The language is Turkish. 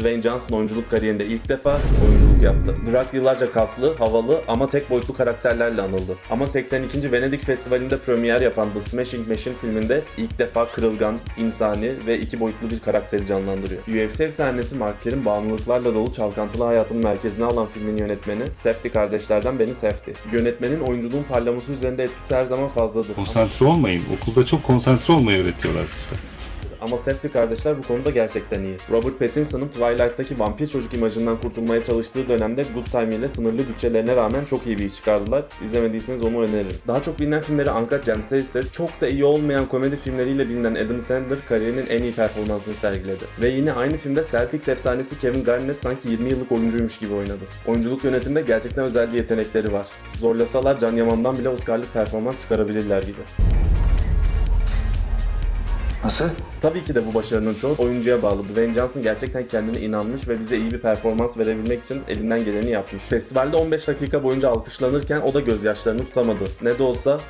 Dwayne Johnson oyunculuk kariyerinde ilk defa oyunculuk yaptı. Drak yıllarca kaslı, havalı ama tek boyutlu karakterlerle anıldı. Ama 82. Venedik Festivali'nde premier yapan The Smashing Machine filminde ilk defa kırılgan, insani ve iki boyutlu bir karakteri canlandırıyor. UFC efsanesi Markler'in bağımlılıklarla dolu çalkantılı hayatının merkezine alan filmin yönetmeni Safdie kardeşlerden Benny Safdie. Yönetmenin oyunculuğun parlaması üzerinde etkisi her zaman fazladır. Konsantre olmayın. Okulda çok konsantre olmayı öğretiyorlar size. Ama Safdie kardeşler bu konuda gerçekten iyi. Robert Pattinson'ın Twilight'taki vampir çocuk imajından kurtulmaya çalıştığı dönemde Good Time ile sınırlı bütçelerine rağmen çok iyi bir iş çıkardılar. İzlemediyseniz onu öneririm. Daha çok bilinen filmleri Uncut Gems'te ise çok da iyi olmayan komedi filmleriyle bilinen Adam Sandler kariyerinin en iyi performansını sergiledi. Ve yine aynı filmde Celtics efsanesi Kevin Garnett sanki 20 yıllık oyuncuymuş gibi oynadı. Oyunculuk yönetimde gerçekten özel yetenekleri var. Zorlasalar Can Yaman'dan bile Oscar'lık performans çıkarabilirler gibi. Nasıl? Tabii ki de bu başarının çoğu oyuncuya bağlı. Dwayne Johnson gerçekten kendine inanmış ve bize iyi bir performans verebilmek için elinden geleni yapmış. Festivalde 15 dakika boyunca alkışlanırken o da gözyaşlarını tutamadı. Ne de olsa